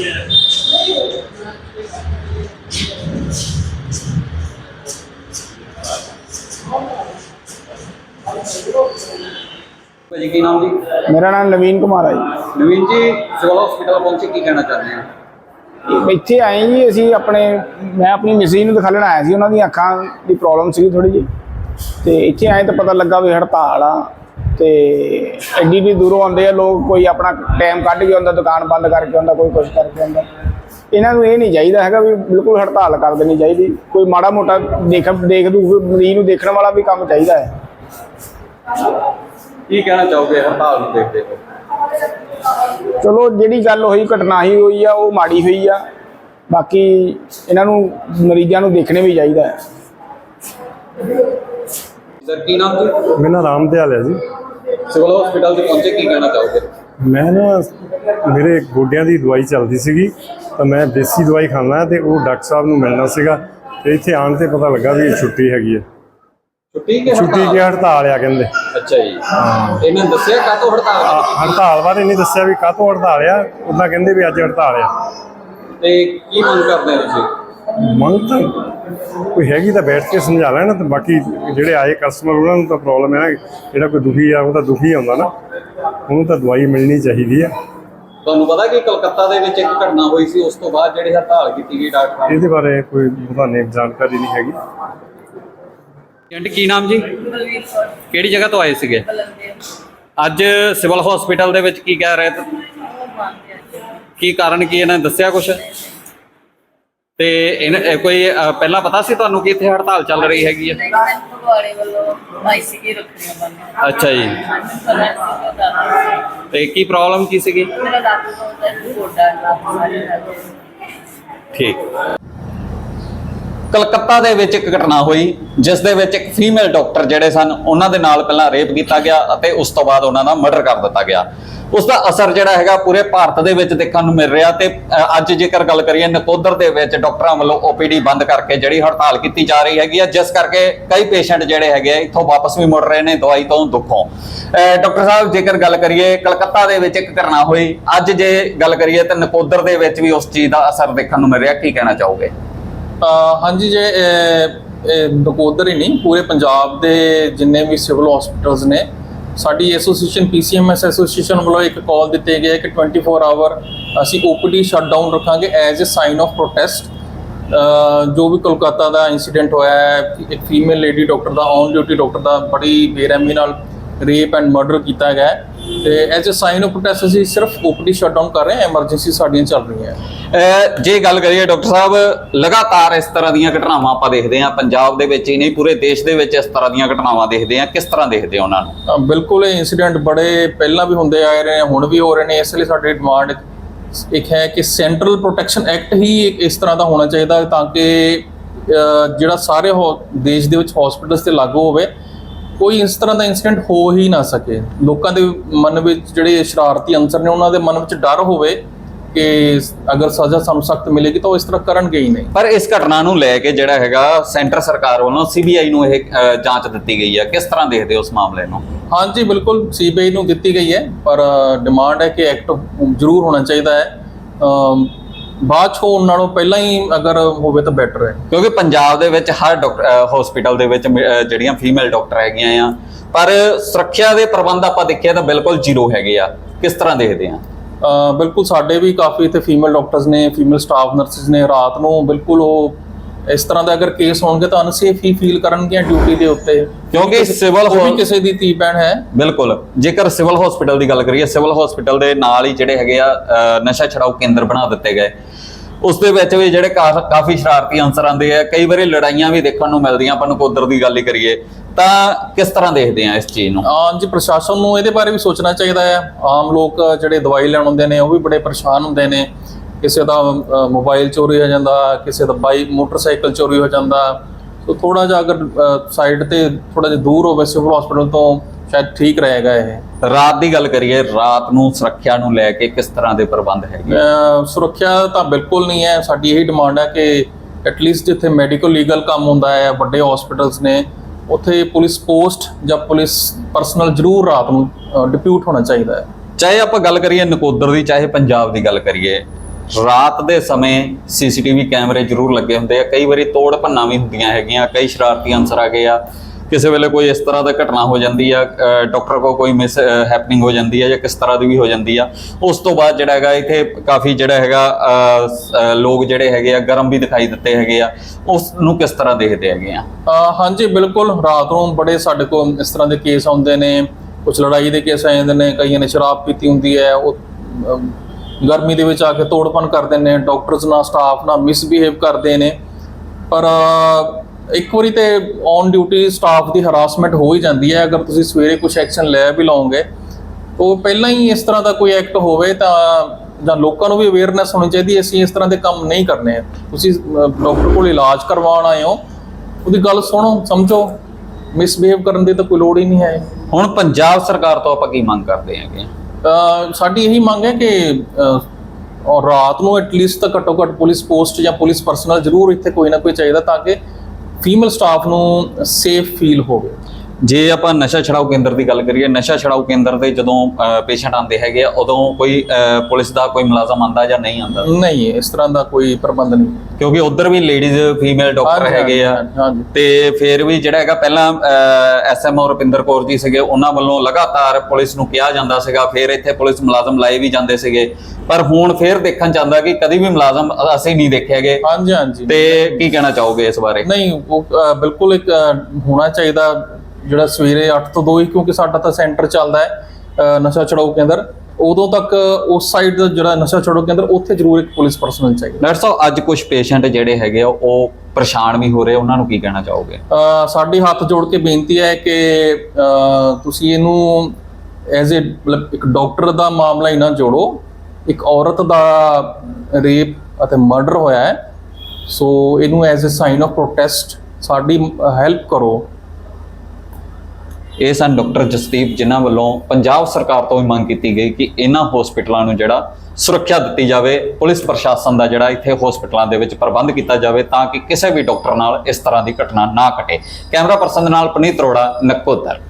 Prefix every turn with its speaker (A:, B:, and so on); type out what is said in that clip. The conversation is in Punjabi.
A: Yeah.
B: ਭਾਜੀ ਕੀ ਨਾਮ ਜੀ?
C: ਮੇਰਾ ਨਾਮ ਨਵੀਨ ਕੁਮਾਰ ਹੈ ਜੀ।
B: ਨਵੀਨ ਜੀ ਸਿਵਲ ਹਸਪੀਟਲ ਪਹੁੰਚੇ ਕੀ ਕਹਿਣਾ ਚਾਹੁੰਦੇ ਆ?
C: ਇਹ ਇੱਥੇ ਆਏ ਜੀ ਅਸੀਂ ਆਪਣੇ ਮੈਂ ਆਪਣੀ ਮਿਸੀ ਨੂੰ ਦਿਖਾਉਣ ਆਇਆ ਸੀ ਉਹਨਾਂ ਦੀਆਂ ਅੱਖਾਂ ਦੀ ਪ੍ਰੋਬਲਮ ਸੀ ਥੋੜੀ ਜਿਹੀ। ਤੇ ਇੱਥੇ ਆਏ ਤਾਂ ਪਤਾ ਲੱਗਾ ਵੀ ਹੜਤਾਲ ਆ ਤੇ ਐਡੀ ਵੀ ਦੂਰੋਂ ਆਉਂਦੇ ਆ ਲੋਕ ਕੋਈ ਆਪਣਾ ਟਾਈਮ ਕੱਢ ਕੇ ਆਉਂਦਾ ਦੁਕਾਨ ਬੰਦ ਕਰਕੇ ਆਉਂਦਾ ਕੋਈ ਕੁਛ ਕਰਕੇ ਆਉਂਦਾ। ਇਹਨਾਂ ਨੂੰ ਇਹ ਨਹੀਂ ਚਾਹੀਦਾ ਹੈਗਾ ਵੀ ਬਿਲਕੁਲ ਹੜਤਾਲ ਕਰ ਦੇਣੀ ਚਾਹੀਦੀ। ਕੋਈ ਮਾੜਾ ਮੋਟਾ ਦੇਖ ਦੇਖ ਦੂ ਮਰੀਜ਼ ਨੂੰ ਦੇਖਣ ਵਾਲਾ ਵੀ ਕੰਮ ਚਾਹੀਦਾ ਹੈ।
B: ਕੀ ਕਹਿਣਾ ਚਾਹੋਗੇ ਹੜਤਾਲ ਨੂੰ ਦੇਖਦੇ ਹੋ
C: ਚਲੋ ਜਿਹੜੀ ਗੱਲ ਹੋਈ ਘਟਨਾ ਹੀ ਹੋਈ ਆ ਉਹ ਮਾੜੀ ਹੋਈ ਆ। ਬਾਕੀ ਇਹਨਾਂ ਨੂੰ ਮਰੀਜ਼ਾਂ ਨੂੰ ਦੇਖਣੇ ਵੀ ਚਾਹੀਦਾ ਹੈ।
B: ਸਰ ਕੀ ਨਾਮ ਜੀ?
D: ਮੇਰਾ ਨਾਮ ਰਾਮਦਿਆਲ ਹੈ ਜੀ।
B: ਸਿਵਲ ਹਸਪੀਟਲ ਤੇ ਪਹੁੰਚੇ ਕੀ ਕਹਿਣਾ ਚਾਹੋਗੇ?
D: ਮੈਂ ਨਾ ਮੇਰੇ ਗੋਡਿਆਂ ਦੀ ਦਵਾਈ ਚੱਲਦੀ ਸੀਗੀ ਤਾਂ ਮੈਂ ਦੇਸੀ ਦਵਾਈ ਖਾਣਾ ਤੇ ਉਹ ਡਾਕਟਰ ਸਾਹਿਬ ਨੂੰ ਮਿਲਣਾ ਸੀਗਾ ਤੇ ਇੱਥੇ ਆਣ ਤੇ ਪਤਾ ਲੱਗਾ ਵੀ ਛੁੱਟੀ ਹੈਗੀ ਹੈ।
B: ਛੁੱਟੀ ਕਿ
D: ਛੁੱਟੀ
B: ਹੜਤਾਲ?
D: ਕੀ ਹੜਤਾਲ ਆ ਕਹਿੰਦੇ।
B: ਅੱਛਾ ਜੀ। ਇਹਨਾਂ ਨੇ ਦੱਸਿਆ ਕਾਹਤੋਂ ਹੜਤਾਲ?
D: ਆ? ਹੜਤਾਲ ਬਾਰੇ ਨਹੀਂ ਦੱਸਿਆ ਵੀ ਕਾਹਤੋਂ ਹੜਤਾਲ ਆ। ਉਦਾਂ ਕਹਿੰਦੇ ਵੀ ਅੱਜ ਹੜਤਾਲ ਆ।
B: ਤੇ ਕੀ ਮੰਗ ਕਰਦੇ ਹੋ ਤੁਸੀਂ?
D: ਮੰਗ ਤਾਂ ਕੋਈ ਹੈਗੀ ਤਾਂ ਬੈਠ ਕੇ ਸਮਝਾ ਲੈਣਾ ਤੇ ਬਾਕੀ ਜਿਹੜੇ ਆਏ ਕਸਟਮਰ ਉਹਨਾਂ ਨੂੰ ਤਾਂ ਪ੍ਰੋਬਲਮ ਹੈ ਨਾ ਜਿਹੜਾ ਕੋਈ ਦੁਖੀ ਆ ਉਹ ਤਾਂ ਦੁਖੀ ਹੁੰਦਾ ਨਾ। ਉਹਨੂੰ ਤਾਂ ਦਵਾਈ ਮਿਲਣੀ ਚਾਹੀਦੀ ਆ।
B: ਤੁਹਾਨੂੰ ਪਤਾ ਕਿ ਕਲਕੱਤਾ ਦੇ ਵਿੱਚ ਇੱਕ ਘਟਨਾ ਹੋਈ ਸੀ ਉਸ ਤੋਂ ਬਾਅਦ ਜਿਹੜੀ ਹੜਤਾਲ ਕੀਤੀ ਗਈ ਡਾਕਟਰਾਂ
D: ਇਹਦੇ ਬਾਰੇ ਕੋਈ ਤੁਹਾਨੂੰ ਜਾਣਕਾਰੀ ਨਹੀਂ ਹੈਗੀ।
B: ਏਜੰਟ ਕੀ ਨਾਮ ਜੀ? ਕਿਹੜੀ ਜਗ੍ਹਾ ਤੋਂ ਆਏ ਸੀਗੇ? ਅੱਜ ਸਿਵਲ ਹਸਪੀਟਲ ਦੇ ਵਿੱਚ ਕੀ ਕਹਿ ਰਹੇ ਤੇ ਕੀ ਕਾਰਨ ਕੀ ਇਹਨਾਂ ਨੇ ਦੱਸਿਆ ਕੁਛ? ਤੇ ਇਹਨਾਂ ਇਹ ਕੋਈ ਅ, ਪਹਿਲਾਂ ਪਤਾ ਸੀ ਤੁਹਾਨੂੰ ਕਿ ਇੱਥੇ ਹੜਤਾਲ ਚੱਲ ਰਹੀ ਹੈਗੀ ਹੈ
E: ਵੱਲੋਂ
B: ਅੱਛਾ ਜੀ।
E: ਹਾਂਜੀ
B: ਤੇ ਕੀ ਪ੍ਰੋਬਲਮ ਕੀ ਸੀਗੀ?
E: ਮੇਰਾ ਲੱਤ ਤੋਂ ਤਾਂ ਗੋਡਾ ਲੱਤ ਸਾਰੇ ਲੱਤ
B: ਠੀਕ। ਕਲਕੱਤਾ ਦੇ ਵਿੱਚ ਇੱਕ ਘਟਨਾ ਹੋਈ, ਜਿਸ ਦੇ ਵਿੱਚ ਇੱਕ ਫੀਮੇਲ ਡਾਕਟਰ ਜਿਹੜੇ ਸਨ, ਉਹਨਾਂ ਦੇ ਨਾਲ ਪਹਿਲਾਂ ਰੇਪ ਕੀਤਾ ਗਿਆ ਅਤੇ ਉਸ ਤੋਂ ਬਾਅਦ ਉਹਨਾਂ ਦਾ ਮਰਡਰ ਕਰ ਦਿੱਤਾ ਗਿਆ। ਉਸ ਦਾ ਅਸਰ ਜਿਹੜਾ ਹੈਗਾ ਪੂਰੇ ਭਾਰਤ ਦੇ ਵਿੱਚ ਦੇਖਣ ਨੂੰ ਮਿਲ ਰਿਹਾ ਤੇ ਅੱਜ ਜੇਕਰ ਗੱਲ ਕਰੀਏ ਨਕੋਦਰ ਦੇ ਵਿੱਚ ਡਾਕਟਰਾਂ ਵੱਲੋਂ ਓਪੀਡੀ ਬੰਦ ਕਰਕੇ ਜਿਹੜੀ ਹੜਤਾਲ ਕੀਤੀ ਜਾ ਰਹੀ ਹੈਗੀ ਆ, ਜਿਸ ਕਰਕੇ ਕਈ ਪੇਸ਼ੈਂਟ ਜਿਹੜੇ ਹੈਗੇ ਆ ਇੱਥੋਂ ਵਾਪਸ ਵੀ ਮੁੜ ਰਹੇ ਨੇ ਦਵਾਈ ਤੋਂ ਦੁੱਖੋਂ। ਡਾਕਟਰ ਸਾਹਿਬ, ਜੇਕਰ ਗੱਲ ਕਰੀਏ, ਕਲਕੱਤਾ ਦੇ ਵਿੱਚ ਇੱਕ ਘਟਨਾ ਹੋਈ। ਅੱਜ ਜੇ ਗੱਲ ਕਰੀਏ ਤਾਂ ਨਕੋਦਰ ਦੇ ਵਿੱਚ ਵੀ ਉਸ ਚੀਜ਼ ਦਾ ਅਸਰ ਦੇਖਣ ਨੂੰ ਮਿਲ ਰਿਹਾ, ਕੀ ਕਹਿਣਾ ਚਾਹੋਗੇ?
F: ਹਾਂਜੀ ਜੇ ਇਹ- ਨਕੋਦਰ ਹੀ ਨਹੀਂ, ਪੂਰੇ ਪੰਜਾਬ ਦੇ ਜਿੰਨੇ ਵੀ ਸਿਵਲ ਹਸਪੀਟਲਸ ਨੇ, ਸਾਡੀ ਐਸੋਸੀਏਸ਼ਨ ਪੀਸੀਐਮਐਸ ਐਸੋਸੀਏਸ਼ਨ ਵੱਲੋਂ ਇੱਕ ਕਾਲ ਦਿੱਤੇ ਗਏ ਕਿ 24 ਆਵਰ ਅਸੀਂ ਓਪੀਡੀ ਸ਼ਟਡਾਊਨ ਰੱਖਾਂਗੇ as a sign of protest ਜੋ ਵੀ ਕੋਲਕਾਤਾ ਦਾ ਇਨਸੀਡੈਂਟ ਹੋਇਆ ਹੈ, ਇੱਕ ਫੀਮੇਲ ਲੇਡੀ ਡਾਕਟਰ ਦਾ ਔਨ ਡਿਊਟੀ ਡਾਕਟਰ ਦਾ ਬੜੀ ਬੇਰਹਿਮੀ ਨਾਲ ਰੇਪ ਐਂਡ ਮਰਡਰ ਕੀਤਾ ਗਿਆ ਤੇ as a sign of protest ਅਸੀਂ ਸਿਰਫ ਓਪੀਡੀ ਸ਼ਟਡਾਊਨ ਕਰ ਰਹੇ ਹਾਂ ਐਮਰਜੈਂਸੀ ਸਾਡੀਆਂ ਚੱਲ ਰਹੀਆਂ
B: ਜੇ ਗੱਲ ਕਰੀਏ ਡਾਕਟਰ ਸਾਹਿਬ ਲਗਾਤਾਰ ਇਸ ਤਰ੍ਹਾਂ ਦੀਆਂ ਘਟਨਾਵਾਂ ਆਪਾਂ ਦੇਖਦੇ ਹਾਂ ਪੰਜਾਬ ਦੇ ਵਿੱਚ ਹੀ ਨਹੀਂ ਪੂਰੇ ਦੇਸ਼ ਦੇ ਵਿੱਚ ਇਸ ਤਰ੍ਹਾਂ ਦੀਆਂ ਘਟਨਾਵਾਂ ਦੇਖਦੇ ਹਾਂ ਕਿਸ ਤਰ੍ਹਾਂ ਦੇਖਦੇ ਹੋ ਉਹਨਾਂ ਨੂੰ?
F: ਬਿਲਕੁਲ ਇਹ ਇਨਸੀਡੈਂਟ ਬੜੇ ਪਹਿਲਾਂ ਵੀ ਹੁੰਦੇ ਆਏ ਰਹੇ ਨੇ ਹੁਣ ਵੀ ਹੋ ਰਹੇ ਨੇ ਇਸ ਲਈ ਸਾਡੀ ਡਿਮਾਂਡ ਇੱਕ ਹੈ ਕਿ ਸੈਂਟਰਲ ਪ੍ਰੋਟੈਕਸ਼ਨ ਐਕਟ ਹੀ ਇਸ ਤਰ੍ਹਾਂ ਦਾ ਹੋਣਾ ਚਾਹੀਦਾ ਤਾਂ ਕਿ ਜਿਹੜਾ ਸਾਰੇ ਹੋ- ਦੇਸ਼ ਦੇ ਵਿੱਚ ਹਸਪੀਟਲਸ ਤੇ ਲਾਗੂ ਹੋਵੇ। ਕੋਈ ਇਸ ਤਰ੍ਹਾਂ ਦਾ ਇਨਸੀਡੈਂਟ ਹੋ ਹੀ ਨਾ ਸਕੇ। ਲੋਕਾਂ ਦੇ ਮਨ ਵਿੱਚ ਜਿਹੜੇ ਸ਼ਰਾਰਤੀ ਅੰਸਰ ਨੇ ਉਹਨਾਂ ਦੇ ਮਨ ਵਿੱਚ ਡਰ ਹੋਵੇ ਕਿ ਅਗਰ ਸਜ਼ਾ ਸਾਨੂੰ ਸਖਤ ਮਿਲੇਗੀ ਤਾਂ ਉਹ ਇਸ ਤਰ੍ਹਾਂ ਕਰਨਗੇ ਹੀ ਨਹੀਂ।
B: ਪਰ ਇਸ ਘਟਨਾ ਨੂੰ ਲੈ ਕੇ ਜਿਹੜਾ ਹੈਗਾ ਸੈਂਟਰ ਸਰਕਾਰ ਵੱਲੋਂ ਸੀਬੀਆਈ ਨੂੰ ਇਹ ਜਾਂਚ ਦਿੱਤੀ ਗਈ ਹੈ। ਕਿਸ ਤਰ੍ਹਾਂ ਦੇਖਦੇ ਹੋ ਉਸ ਮਾਮਲੇ ਨੂੰ?
F: ਹਾਂਜੀ ਬਿਲਕੁਲ ਸੀਬੀਆਈ ਨੂੰ ਦਿੱਤੀ ਗਈ ਹੈ ਪਰ ਡਿਮਾਂਡ ਹੈ ਕਿ ਐਕਟ ਜ਼ਰੂਰ ਹੋਣਾ ਚਾਹੀਦਾ ਹੈ। ਬਾਅਦ 'ਚ ਹੋਣ ਨਾਲੋਂ ਪਹਿਲਾਂ ਹੀ ਅਗਰ ਹੋਵੇ ਤਾਂ ਬੈਟਰ ਹੈ।
B: ਕਿਉਂਕਿ ਪੰਜਾਬ ਦੇ ਵਿੱਚ ਹਰ ਡਾਕਟਰ ਹਸਪੀਟਲ ਦੇ ਵਿੱਚ ਅਹ, ਜਿਹੜੀਆਂ ਫੀਮੇਲ ਡਾਕਟਰ ਹੈਗੀਆਂ ਆ ਪਰ ਸੁਰੱਖਿਆ ਦੇ ਪ੍ਰਬੰਧ ਆਪਾਂ ਦੇਖਿਆ ਤਾਂ ਬਿਲਕੁਲ ਜ਼ੀਰੋ ਹੈਗੇ ਆ। ਕਿਸ ਤਰ੍ਹਾਂ ਦੇਖਦੇ ਆ?
F: ਬਿਲਕੁਲ ਸਾਡੇ ਵੀ ਕਾਫੀ ਇੱਥੇ ਫੀਮੇਲ ਡਾਕਟਰਸ ਨੇ ਫੀਮੇਲ ਸਟਾਫ ਨਰਸਿਸ ਨੇ ਰਾਤ ਨੂੰ ਬਿਲਕੁਲ ਉਹ ਇਸ ਤਰ੍ਹਾਂ ਦਾ ਅਗਰ ਕੇਸ ਹੋਣਗੇ ਤਾਂ ਅਨਸੇਫ ਹੀ ਫੀਲ ਕਰਨਗੀਆਂ ਡਿਊਟੀ ਦੇ ਉੱਤੇ।
B: ਕਿਉਂਕਿ ਸਿਵਲ
F: ਉਹ ਵੀ
B: ਹੌ-
F: ਕਿਸੇ ਦੀ ਧੀ ਭੈਣ ਹੈ।
B: ਬਿਲਕੁਲ। ਜੇਕਰ ਸਿਵਲ ਹਸਪੀਟਲ ਦੀ ਗੱਲ ਕਰੀਏ ਸਿਵਲ ਹਸਪੀਟਲ ਦੇ ਨਾਲ ਹੀ ਜਿਹੜੇ ਹੈਗੇ ਆ ਨਸ਼ਾ ਛਡਾਊ ਕੇਂਦਰ ਬਣਾ ਦਿੱਤੇ ਗਏ। ਉਸ ਦੇ ਵਿੱਚ ਵੀ ਜਿਹੜੇ ਕਾਫੀ ਸ਼ਰਾਰਤੀ ਅੰਸਰ ਆਉਂਦੇ ਆ। ਕਈ ਵਾਰੀ ਲੜਾਈਆਂ ਵੀ ਦੇਖਣ ਨੂੰ ਮਿਲਦੀਆਂ ਆਪਾਂ ਨੂੰ ਕੋਦਰ ਦੀ ਗੱਲ ਹੀ ਕਰੀਏ। ਤਾਂ ਕਿਸ ਤਰ੍ਹਾਂ ਦੇਖਦੇ ਆ ਇਸ ਚੀਜ਼ ਨੂੰ?
F: ਹਾਂਜੀ ਪ੍ਰਸ਼ਾਸਨ ਨੂੰ ਇਹਦੇ ਬਾਰੇ ਵੀ ਸੋਚਣਾ ਚਾਹੀਦਾ ਹੈ। ਆਮ ਲੋਕ ਜਿਹੜੇ ਦਵਾਈ ਲੈਣ ਆਉਂਦੇ ਨੇ ਉਹ ਵੀ ਬੜੇ ਪਰੇਸ਼ਾਨ ਹੁੰਦੇ ਨੇ। ਕਿਸੇ ਦਾ ਮੋਬਾਈਲ ਚੋਰੀ ਹੋ ਜਾਂਦਾ ਕਿਸੇ ਦਾ ਬਾਈਕ ਮੋਟਰਸਾਈਕਲ ਚੋਰੀ ਹੋ ਜਾਂਦਾ। ਤਾਂ ਥੋੜਾ ਜਿਹਾ ਅਗਰ ਸਾਈਡ ਤੇ ਥੋੜਾ ਜਿਹਾ ਦੂਰ ਹੋਵੇ ਸਿਵਲ ਹਸਪੀਟਲ ਤੋਂ ਸ਼ਾਇਦ ਠੀਕ ਰਹੇਗਾ ਇਹ।
B: ਰਾਤ ਦੀ ਗੱਲ ਕਰੀਏ ਰਾਤ ਨੂੰ ਸੁਰੱਖਿਆ ਨੂੰ ਲੈ ਕੇ ਕਿਸ ਤਰ੍ਹਾਂ ਦੇ ਪ੍ਰਬੰਧ ਹੈਗੇ?
F: ਸੁਰੱਖਿਆ ਤਾਂ ਬਿਲਕੁਲ ਨਹੀਂ ਹੈ। ਸਾਡੀ ਇਹੀ ਡਿਮਾਂਡ ਹੈ ਕਿ ਐਟਲੀਸਟ ਜਿੱਥੇ ਮੈਡੀਕਲ ਲੀਗਲ ਕੰਮ ਹੁੰਦਾ ਹੈ ਵੱਡੇ ਹਸਪੀਟਲਸ ਨੇ ਉੱਥੇ ਪੁਲਿਸ ਪੋਸਟ ਜਾਂ ਪੁਲਿਸ ਪਰਸਨਲ ਜ਼ਰੂਰ ਰਾਤ ਨੂੰ ਡਿਪਿਊਟ ਹੋਣਾ ਚਾਹੀਦਾ ਹੈ।
B: ਚਾਹੇ ਆਪਾਂ ਗੱਲ ਕਰੀਏ ਨਕੋਦਰ ਦੀ ਚਾਹੇ ਪੰਜਾਬ ਦੀ ਗੱਲ ਕਰੀਏ ਰਾਤ ਦੇ ਸਮੇਂ ਸੀਸੀਟੀਵੀ ਕੈਮਰੇ ਜ਼ਰੂਰ ਲੱਗੇ ਹੁੰਦੇ ਆ। ਕਈ ਵਾਰੀ ਤੋੜ ਭੰਨਾ ਵੀ ਹੁੰਦੀਆਂ ਹੈਗੀਆਂ ਕਈ ਸ਼ਰਾਰਤੀ ਅਨਸਰ ਆ ਗਏ ਆ। ਕਿਸੇ ਵੇਲੇ ਕੋਈ ਇਸ ਤਰ੍ਹਾਂ ਦਾ ਘਟਨਾ ਹੋ ਜਾਂਦੀ ਆ ਅ, ਡਾਕਟਰ ਕੋ ਕੋਈ ਮਿਸ ਹੈਪਨਿੰਗ ਹੋ ਜਾਂਦੀ ਆ ਜਾਂ ਕਿਸ ਤਰ੍ਹਾਂ ਦੀ ਵੀ ਹੋ ਜਾਂਦੀ ਆ। ਉਸ ਤੋਂ ਬਾਅਦ ਜਿਹੜਾ ਹੈਗਾ ਇੱਥੇ ਕਾਫੀ ਜਿਹੜਾ ਹੈਗਾ ਲੋਕ ਜਿਹੜੇ ਹੈਗੇ ਆ ਗਰਮ ਵੀ ਦਿਖਾਈ ਦਿੱਤੇ ਹੈਗੇ ਆ। ਉਸ ਨੂੰ ਕਿਸ ਤਰ੍ਹਾਂ ਦੇਖਦੇ ਹੈਗੇ ਆ?
F: ਹਾਂਜੀ ਬਿਲਕੁਲ। ਰਾਤ ਨੂੰ ਬੜੇ ਸਾਡੇ ਕੋਲ ਇਸ ਤਰ੍ਹਾਂ ਦੇ ਕੇਸ ਆਉਂਦੇ ਨੇ। ਕੁਝ ਲੜਾਈ ਦੇ ਕੇਸ ਆ ਜਾਂਦੇ ਨੇ ਕਈਆਂ ਨੇ ਸ਼ਰਾਬ ਪੀਤੀ ਹੁੰਦੀ ਹੈ ਉਹ ਗਰਮੀ ਦੇ ਵਿੱਚ ਆ ਕੇ ਤੋੜਪਨ ਕਰਦੇ ਨੇ ਡਾਕਟਰਸ ਨਾਲ ਸਟਾਫ ਨਾਲ ਮਿਸਬਿਹੇਵ ਕਰਦੇ ਨੇ। ਪਰ ਇੱਕ ਵਾਰੀ ਤੇ ਔਨ ਡਿਊਟੀ ਸਟਾਫ ਦੀ ਹਰਾਸਮੈਂਟ ਹੋ ਹੀ ਜਾਂਦੀ ਹੈ। ਅਗਰ ਤੁਸੀਂ ਸਵੇਰੇ ਕੁਝ ਐਕਸ਼ਨ ਲੈ ਵੀ ਲਓਗੇ ਉਹ ਪਹਿਲਾਂ ਹੀ ਇਸ ਤਰ੍ਹਾਂ ਦਾ ਕੋਈ ਐਕਟ ਹੋਵੇ ਤਾਂ, ਜਾਂ ਲੋਕਾਂ ਨੂੰ ਵੀ ਅਵੇਅਰਨੈਸ ਹੋਣੀ ਚਾਹੀਦੀ ਅਸੀਂ ਇਸ ਤਰ੍ਹਾਂ ਦੇ ਕੰਮ ਨਹੀਂ ਕਰਨੇ। ਹੈ ਤੁਸੀਂ ਡਾਕਟਰ ਕੋਲ ਇਲਾਜ ਕਰਵਾਉਣ ਆਏ ਹੋ, ਉਹਦੀ ਗੱਲ ਸੁਣੋ, ਸਮਝੋ। ਮਿਸਬਿਹੇਵ ਕਰਨ ਦੀ ਤਾਂ ਕੋਈ ਲੋੜ ਹੀ ਨਹੀਂ ਹੈ।
B: ਹੁਣ ਪੰਜਾਬ ਸਰਕਾਰ ਤੋਂ ਆਪਾਂ ਕੀ ਮੰਗ ਕਰਦੇ ਹੈਗੇ?
F: ਅਹ ਸਾਡੀ ਇਹੀ ਮੰਗ ਹੈ ਕਿ ਔਰ ਰਾਤ ਨੂੰ ਐਟਲੀਸਟ ਤਾਂ ਘੱਟੋ ਘੱਟ ਪੁਲਿਸ ਪੋਸਟ ਜਾਂ ਪੁਲਿਸ ਪਰਸਨਲ ਜ਼ਰੂਰ ਇੱਥੇ ਕੋਈ ਨਾ ਕੋਈ ਚਾਹੀਦਾ ਤਾਂ ਕਿ ਫੀਮੇਲ ਸਟਾਫ ਨੂੰ ਸੇਫ ਫੀਲ ਹੋਵੇ।
B: ਜੇ ਆਪਾਂ ਨਸ਼ਾ ਛਡਾਊ ਕੇਂਦਰ ਦੀ ਗੱਲ ਕਰੀਏ ਨਸ਼ਾ ਛਡਾਊ ਕੇਂਦਰ ਦੇ ਜਦੋਂ ਪੇਸ਼ੈਂਟ ਆਉਂਦੇ ਹੈਗੇ ਆ ਉਦੋਂ ਕੋਈ ਪੁਲਿਸ ਦਾ ਕੋਈ ਮੁਲਾਜ਼ਮ ਆਉਂਦਾ ਜਾਂ ਨਹੀਂ ਆਉਂਦਾ?
F: ਨਹੀਂ ਇਸ ਤਰ੍ਹਾਂ ਦਾ ਕੋਈ ਪ੍ਰਬੰਧ ਨਹੀਂ।
B: ਕਿਉਂਕਿ ਉਧਰ ਵੀ ਲੇਡੀਜ਼ ਫੀਮੇਲ ਡਾਕਟਰ ਹੈਗੇ ਆ। ਤੇ ਫਿਰ ਵੀ ਜਿਹੜਾ ਹੈਗਾ ਪਹਿਲਾਂ ਐਸਐਮਓ ਰੁਪਿੰਦਰ ਕੌਰ ਜੀ ਸੀਗੇ ਉਹਨਾਂ ਵੱਲੋਂ ਲਗਾਤਾਰ ਪੁਲਿਸ ਨੂੰ ਕਿਹਾ ਜਾਂਦਾ ਸੀਗਾ ਫਿਰ ਇੱਥੇ ਪੁਲਿਸ ਮੁਲਾਜ਼ਮ ਲਾਏ ਵੀ ਜਾਂਦੇ ਸੀਗੇ। ਪਰ ਹੁਣ ਫਿਰ ਦੇਖਣ ਆਉਂਦਾ ਕਿ ਕਦੀ ਵੀ ਮੁਲਾਜ਼ਮ ਅਸੀਂ ਨਹੀਂ ਦੇਖਿਆਗੇ
F: ਹਾਂਜੀ ਹਾਂਜੀ।
B: ਤੇ ਕੀ ਕਹਿਣਾ ਚਾਹੋਗੇ ਇਸ ਬਾਰੇ?
F: ਨਹੀਂ ਉਹ ਬਿਲਕੁਲ ਇੱਕ ਹੋਣਾ ਚਾਹੀਦਾ। ਜਿਹੜਾ ਸਵੇਰੇ 8 ਤੋਂ 2 ਹੀ ਕਿਉਂਕਿ ਸਾਡਾ ਤਾਂ ਸੈਂਟਰ ਚੱਲਦਾ ਹੈ ਨਸ਼ਾ ਛਡਾਊ ਕੇਂਦਰ ਉਦੋਂ ਤੱਕ ਉਸ ਸਾਈਡ ਦਾ ਜਿਹੜਾ ਨਸ਼ਾ ਛਡਾਊ ਕੇਂਦਰ ਉੱਥੇ ਜ਼ਰੂਰ ਇੱਕ ਪੁਲਿਸ ਪਰਸਨਲ ਚਾਹੀਦਾ
B: ਡਾਕਟਰ ਸਾਹਿਬ ਅੱਜ ਕੁਝ ਪੇਸ਼ੈਂਟ ਜਿਹੜੇ ਹੈਗੇ ਆ ਉਹ ਪਰੇਸ਼ਾਨ ਵੀ ਹੋ ਰਹੇ ਉਹਨਾਂ ਨੂੰ ਕੀ ਕਹਿਣਾ ਚਾਹੋਗੇ?
F: ਸਾਡੀ ਹੱਥ ਜੋੜ ਕੇ ਬੇਨਤੀ ਹੈ ਕਿ ਤੁਸੀਂ ਇਹਨੂੰ ਐਜ਼ ਅ ਮਤਲਬ ਇੱਕ ਡਾਕਟਰ ਦਾ ਮਾਮਲਾ ਹੀ ਨਾ ਜੋੜੋ। ਇੱਕ ਔਰਤ ਦਾ ਰੇਪ ਅਤੇ ਮਰਡਰ ਹੋਇਆ ਹੈ। ਸੋ ਇਹਨੂੰ as a sign of protest ਸਾਡੀ ਹੈਲਪ ਕਰੋ।
B: ਇਹ ਸਨ ਡਾਕਟਰ ਜਸਦੀਪ, ਜਿਨ੍ਹਾਂ ਵੱਲੋਂ ਪੰਜਾਬ ਸਰਕਾਰ ਤੋਂ ਵੀ ਮੰਗ ਕੀਤੀ ਗਈ ਕਿ ਇਹਨਾਂ ਹਸਪੀਟਲਾਂ ਨੂੰ ਜਿਹੜਾ ਸੁਰੱਖਿਆ ਦਿੱਤੀ ਜਾਵੇ, ਪੁਲਿਸ ਪ੍ਰਸ਼ਾਸਨ ਦਾ ਜਿਹੜਾ ਇੱਥੇ ਹਸਪੀਟਲਾਂ ਦੇ ਵਿੱਚ ਪ੍ਰਬੰਧ ਕੀਤਾ ਜਾਵੇ ਤਾਂ ਕਿ ਕਿਸੇ ਵੀ ਡਾਕਟਰ ਨਾਲ ਇਸ ਤਰ੍ਹਾਂ ਦੀ ਘਟਨਾ ਨਾ ਘਟੇ। ਕੈਮਰਾ ਪਰਸਨ ਦੇ ਨਾਲ ਪਨੀਤ ਅਰੋੜਾ, ਨਕੋਦਰ।